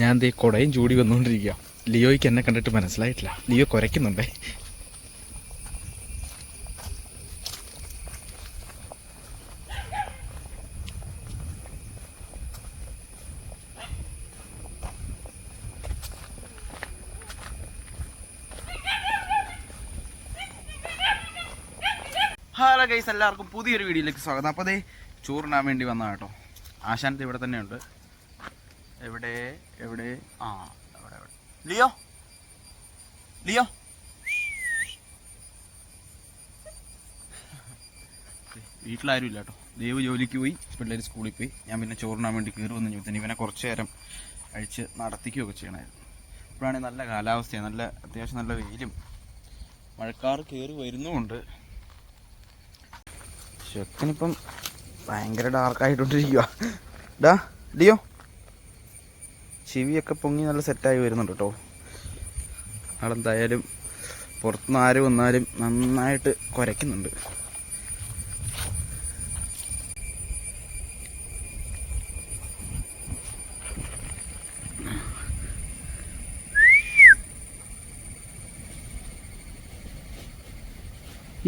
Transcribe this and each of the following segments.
ഞാൻ ദേ കുടയും ചൂടി വന്നുകൊണ്ടിരിക്കുക ലിയോയ്ക്ക് എന്നെ കണ്ടിട്ട് മനസ്സിലായിട്ടില്ല. ലിയോ കുരയ്ക്കുന്നുണ്ടേ. ഹലോ ഗൈസ് എല്ലാവർക്കും പുതിയൊരു വീഡിയോയിലേക്ക് സ്വാഗതം. അപ്പോൾ അതേ ചോറിനാൻ വേണ്ടി വന്നതാണ് കേട്ടോ. ആശാനത്ത് ഇവിടെ തന്നെ ഉണ്ട് എവിടെ? എവിടെ? ആ എവിടെ എവിടെ ലിയോ? ലിയോ? വീട്ടിലാരും ഇല്ല കേട്ടോ ദൈവ ജോലിക്ക് പോയി പിള്ളേർ സ്കൂളിൽ പോയി. ഞാൻ പിന്നെ ചോറിനാൻ വേണ്ടി കയറി വന്ന്. ചോദിച്ചു ഇവനെ കുറച്ച് നേരം അഴിച്ച് നടത്തിക്കുകയൊക്കെ ചെയ്യണമായിരുന്നു. ഇപ്പോഴാണെങ്കിൽ നല്ല കാലാവസ്ഥയാണ് നല്ല അത്യാവശ്യം നല്ല വെയിലും മഴക്കാറ് കയറി വരുന്നുമുണ്ട്. ചെക്കനിപ്പം ഭയങ്കര ഡാർക്കായിട്ടോണ്ടിരിക്കുക ഡാ ലിയോ? ചെവിയൊക്കെ പൊങ്ങി നല്ല സെറ്റായി വരുന്നുണ്ട് കേട്ടോ. ആളെന്തായാലും പുറത്തുനിന്ന് ആര് വന്നാലും നന്നായിട്ട് കുരയ്ക്കുന്നുണ്ട്.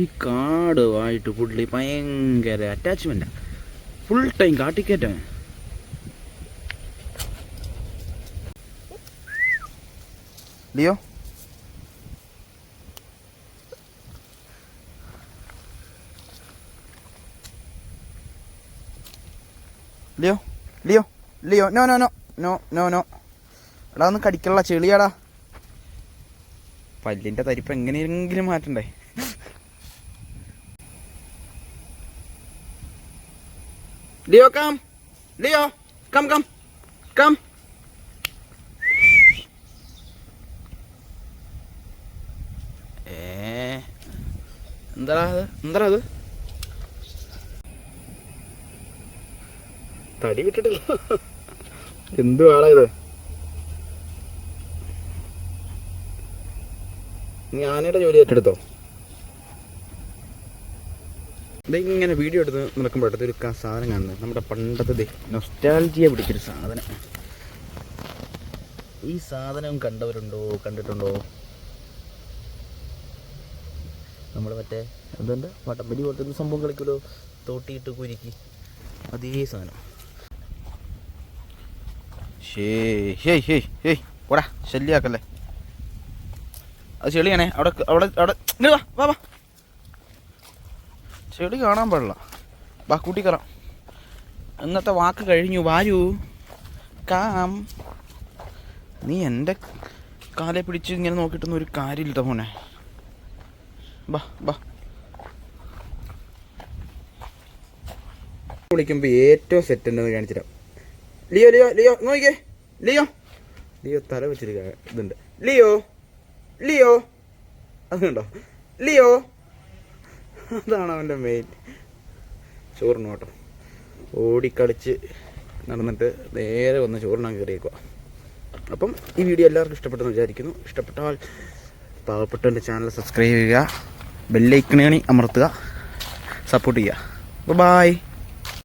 ഈ കാടുമായിട്ട് പുള്ളി ഭയങ്കര അറ്റാച്ച്മെന്റാണ് full time കാട്ടിക്കയറ്റാണ് Leo Leo Leo Leo no no no no no no എടാ ഒന്ന് കടിക്കള്ള ചെളിയാടാ. പല്ലിന്റെ തരിപ്പ് എങ്ങനെയെങ്കിലും മാറ്റണ്ടേ. Leo come. Leo come come come. ഏ. എന്താ അത്? എന്താ അത്? തടി വിട്ടിട്ടില്ല. എന്തു ആളാ ഇത്? നീ ആനയുടെ ജോലി ഏറ്റെടുത്തോ? ഇങ്ങനെ വീഡിയോ എടുത്ത് നടക്കുമ്പോഴത്തെ ഒരു സാധനം കാണുന്നത്. നമ്മുടെ പണ്ടത്തെ നൊസ്റ്റാലജിയെ പിടിച്ചൊരു സാധനം. ഈ സാധനം കണ്ടവരുണ്ടോ? കണ്ടിട്ടുണ്ടോ? നമ്മൾ മറ്റേ എന്തുണ്ട് വട്ടമ്പലി പോലത്തെ സംഭവം കളിക്കുമല്ലോ തോട്ടിയിട്ട് കുരുക്കി. അതേ സാധനം. പോടാ ശല്യാക്കല്ലേ. അത് ചെളിയാണേ. അവിടെ അവിടെ അവിടെ. വാ വാ വാ. ചെടി കാണാൻ പാടില്ല. വാ കൂട്ടിക്കറാം. ഇന്നത്തെ വാക്ക് കഴിഞ്ഞു. വാരു. കാം. നീ എന്റെ കാലെ പിടിച്ച് ഇങ്ങനെ നോക്കിയിട്ടൊന്നും ഒരു കാര്യമില്ല മോനെ. ബാ ബാ. വിളിക്കുമ്പോൾ ഏറ്റവും സെറ്റ് ഉണ്ടെന്ന് കാണിച്ചിരാം ലിയോ ലിയോ ലിയോ നോക്കേ ലിയോ. ലിയോ തല വെച്ചിരിക്കുക ഇതുണ്ട്. Leo Leo. അതുണ്ടോ ലിയോ. അതാണ് അവന്റെ മെയിൻ ചോറിന് കേട്ടോ ഓടിക്കളിച്ച് നടന്നിട്ട് നേരെ വന്ന് ചോറിനാൻ കയറിയേക്കുക അപ്പം ഈ വീഡിയോ എല്ലാവർക്കും ഇഷ്ടപ്പെട്ടെന്ന് വിചാരിക്കുന്നു. ഇഷ്ടപ്പെട്ടാൽ പാവപ്പെട്ടവന്റെ ചാനൽ സബ്സ്ക്രൈബ് ചെയ്യുക. ബെല്ലൈക്കണി അമർത്തുക. സപ്പോർട്ട് ചെയ്യുക. ബായ്